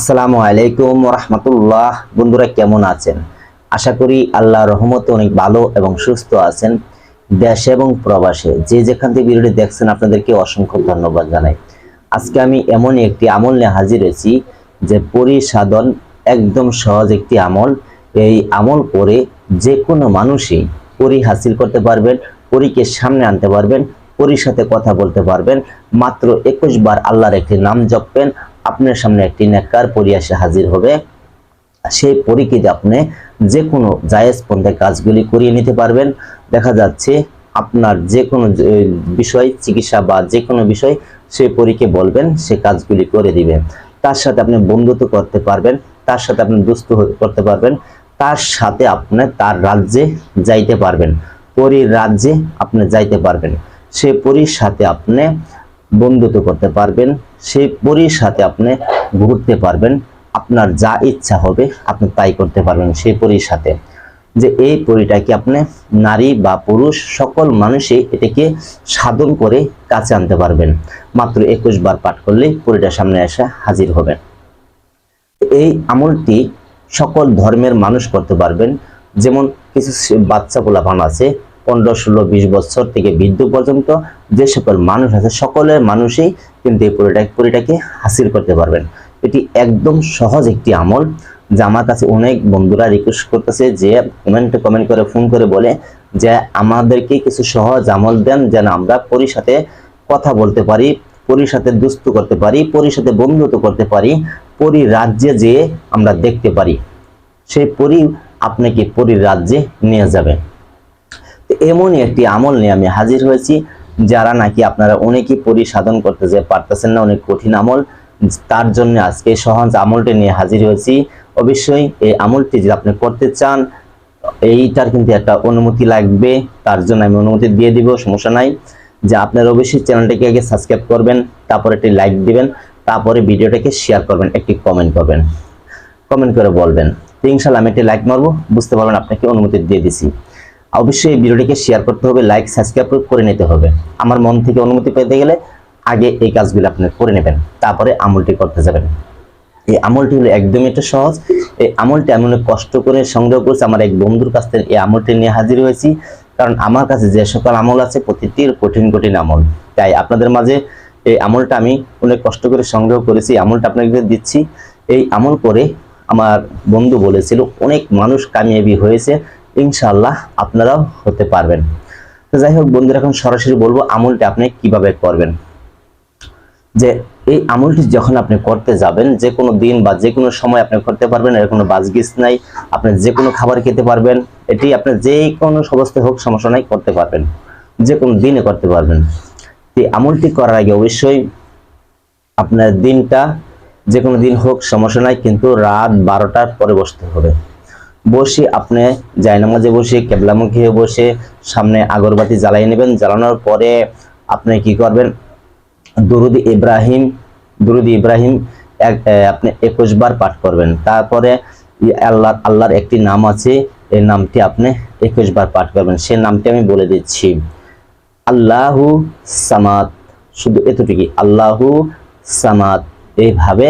আসসালামু আলাইকুম রহমতুল্লাহ বন্ধুরা কেমন আছেন? আশা করি আল্লাহ রহমতে অনেক ভালো এবং সুস্থ আছেন দেশে এবং প্রবাসে। যে যেখান থেকে ভিডিওটি দেখছেন, আপনাদেরকে অসংখ্য ধন্যবাদ জানাই। আজকে আমি এমন একটি আমল নিয়ে হাজির হয়েছি যে পরিসাধন একদম সহজ একটি আমল। এই আমল করে যে কোনো মানুষই পরি হাসিল করতে পারবেন, পরীকে সামনে আনতে পারবেন, পরীর সাথে কথা বলতে পারবেন। মাত্র একুশ বার আল্লাহর একটি নাম জপবেন আপনার সামনে একটি নেককার পরি এসে হাজির হবে। সেই পরীকে আপনি যে কোনো জায়েজ পন্থায় কাজগুলি করিয়ে নিতে পারবেন। দেখা যাচ্ছে আপনার যে কোনো বিষয়, চিকিৎসা বা যে কোনো বিষয় সেই পরীকে বলবেন, সে কাজগুলি করে দিবে। তার সাথে আপনি বন্ধুত্ব করতে পারবেন, তার সাথে আপনি দুস্থ করতে পারবেন, তার সাথে আপনি তার রাজ্যে যাইতে পারবেন। পরীর রাজ্যে আপনি যাইতে পারবেন। সে পরীর সাথে আপনি বন্ধুত্ব করতে পারবেন, সেই পরীর সাথে আপনি ঘুরতে পারবেন, আপনার যা ইচ্ছা হবে আপনি তাই করতে পারবেন সেই পরীর সাথে। যে এই পরীটাকে আপনি নারী বা পুরুষ সকল মানুষই এটাকে সাধন করে কাছে আনতে পারবেন। মাত্র একুশ বার পাঠ করলেই পরীটার সামনে এসে হাজির হবেন এই আমলটি সকল ধর্মের মানুষ করতে পারবেন। যেমন কিছু বাচ্চা পোলাপান আছে পনেরো, ষোলো, বিশ বছর থেকে বৃদ্ধ পর্যন্ত যে সকল মানুষ আছে, সকলের মানুষই কিন্তু এই পরিটা পরিটাকে হাসিল করতে পারবেন। এটি একদম সহজ একটি আমল, যে আমার কাছে অনেক বন্ধুরা রিকোয়েস্ট করতেছে যে কমেন্টে কমেন্ট করে ফোন করে বলে যে আমাদেরকে কিছু সহজ আমল দেন, যেন আমরা পরির সাথে কথা বলতে পারি, পরির সাথে দুস্থ করতে পারি, পরির সাথে বন্ধুত্ব করতে পারি পরি রাজ্যে যেয়ে আমরা দেখতে পারি। সেই পরি আপনাকে পরির রাজ্যে নিয়ে যাবে। তো এমনই একটি আমল নিয়ে আমি হাজির হয়েছি, যারা নাকি আপনারা অনেকেই পরিসাধন করতে যে পারতেছেন না, অনেক কঠিন আমল। তার জন্য আজকে সহজ আমলটি নিয়ে হাজির হয়েছি। অবশ্যই এই আমলটি যদি আপনি করতে চান, এইটার কিন্তু একটা অনুমতি লাগবে। তার জন্য আমি অনুমতি দিয়ে দিব, সমস্যা নাই। যে আপনার অবশ্যই চ্যানেলটাকে আগে সাবস্ক্রাইব করবেন, তারপরে একটি লাইক দিবেন, তারপরে ভিডিওটাকে শেয়ার করবেন, একটি কমেন্ট করবেন। কমেন্ট করে বলবেন। ইনশাল্লাহ আমি একটি লাইক মারবো, বুঝতে পারবেন আপনাকে অনুমতি দিয়ে দিছি। অবশ্যই এই ভিডিওটিকে শেয়ার করতে হবে লাইক সাবস্ক্রাইব করে নিতে হবে। আমার মন থেকে অনুমতি পেতে গেলে আগে এই কাজগুলো আপনি করে নেবেন, তারপরে আমলটি করতে যাবেন। এই আমলটি হলো একদমই একটা সহজ। এই আমলটি আমি অনেক কষ্ট করে সংগ্রহ করেছি, আমার এক বন্ধুর কাছ থেকে এই আমলটি নিয়ে হাজির হয়েছি। কারণ আমার কাছে যে সকল আমল আছে প্রতিটির কঠিন কঠিন আমল। তাই আপনাদের মাঝে এই আমলটা আমি অনেক কষ্ট করে সংগ্রহ করেছি আমলটা আপনাকে দিচ্ছি। এই আমল করে আমার বন্ধু বলেছিল, অনেক মানুষ কামিয়াবি হয়েছে। ইনশাআল্লাহ আপনারাও হতে পারবেন। তো যাই হোক বন্ধুরা, এখন সরাসরি বলব আমলটা আপনি কীভাবে করবেন। যে এই আমলটি যখন আপনি করতে যাবেন, যে কোনো দিন বা যে কোনো সময় আপনি করতে পারবেন, এর কোনো বাজগিস নাই, আপনি যে কোনো খাবার খেতে পারবেন, এটি আপনি যে কোনো সমস্ত হোক, সমস্যা নাই, করতে পারবেন। যে কোনো দিনে করতে পারবেন। এই আমলটি করার আগে অবশ্যই আপনার দিনটা যে কোনো দিন হোক, সমস্যা নাই, কিন্তু রাত বারোটার পরে বসতে হবে। বসে আপনি জায়নামাজে বসে, কেবলামুখী হয়ে বসে সামনে আগরবাতি জ্বালিয়ে নেবেন। জ্বালানোর পরে আপনি কি করবেন? দুরুদ ইব্রাহিম দুরুদ ইব্রাহিম এক আপনি একুশ বার পাঠ করবেন। তারপরে আল্লাহ, আল্লাহর একটি নাম আছে, এই নামটি আপনি একুশ বার পাঠ করবেন। সেই নামটি আমি বলে দিচ্ছি। আল্লাহু সামাত শুধু এতটুকুই। আল্লাহু সামাত এইভাবে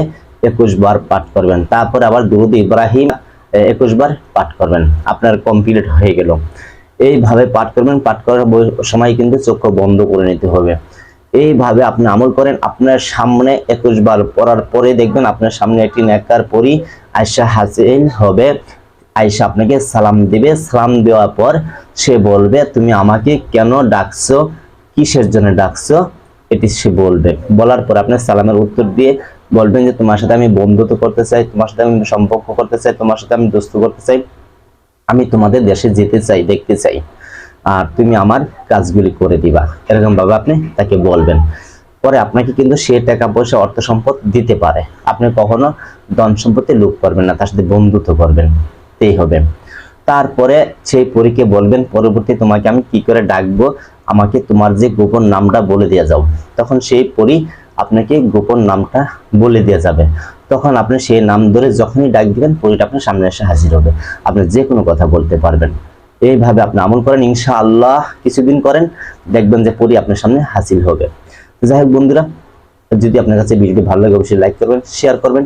একুশ বার পাঠ করবেন। তারপরে আবার দুরুদ ইব্রাহিম একুশ বার পাঠ করবেন। আপনার কমপ্লিট হয়ে গেল। এইভাবে পাঠ করবেন, পাঠ করার সময় কিন্তু চক্ষু বন্ধ করে নিতে হবে। এইভাবে আপনি আমল করেন, আপনার সামনে একুশ বার পড়ার পরে দেখবেন আপনার সামনে একটি নেকার পরি আয়সা হাসিল হবে। আয়সা আপনাকে সালাম দিবে। সালাম দেওয়ার পর সে বলবে, তুমি আমাকে কেন ডাকছো? কিসের জন্য ডাকছো? এটি সে বলবে। বলার পর আপনার সালামের উত্তর দিয়ে বলবেন যে তোমার সাথে আমি বন্ধুত্ব করতে চাই, তোমার সাথে আমি সম্পর্ক করতে চাই, তোমার সাথে আমি দোস্ত করতে চাই, আমি তোমাদের দেশে যেতে চাই, দেখতে চাই। আর তুমি আমার কাজগুলি করে দিবা। এরকম ভাবে আপনি তাকে বলবেন। পরে আপনাকে কিন্তু সে টাকা পয়সা, অর্থ সম্পদ দিতে পারে। আপনি কখনো ধন সম্পত্তি লুপ করবেন না, তার সাথে বন্ধুত্ব করবেন। এই হবে। তারপরে সেই পরীকে বলবেন, পরবর্তী তোমাকে আমি কি করে ডাকবো? আমাকে তোমার যে গোপন নামটা বলে দিয়ে যাও। তখন সেই পরী আপনাকে গোপন নামটা বলে দিয়ে যাবে। তখন আপনি সেই নাম ধরে যখনই ডাক দিবেন পরীটা আপনার সামনে এসে হাজির হবে। আপনি যে কোনো কথা বলতে পারবেন। এইভাবে আপনি আমল করেন ইনশা আল্লাহ কিছুদিন করেন, দেখবেন যে পরি আপনার সামনে হাসিল হবে। যাই হোক বন্ধুরা, যদি আপনার কাছে ভিডিওটি ভালো লাগে, অবশ্যই লাইক করবেন, শেয়ার করবেন।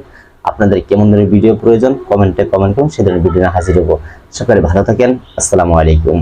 আপনাদের কেমন ধরনের ভিডিও প্রয়োজন, কমেন্টে কমেন্ট করুন সে ধরনের ভিডিও হাজির হব। সকালে ভালো থাকেন। আসসালামু আলাইকুম।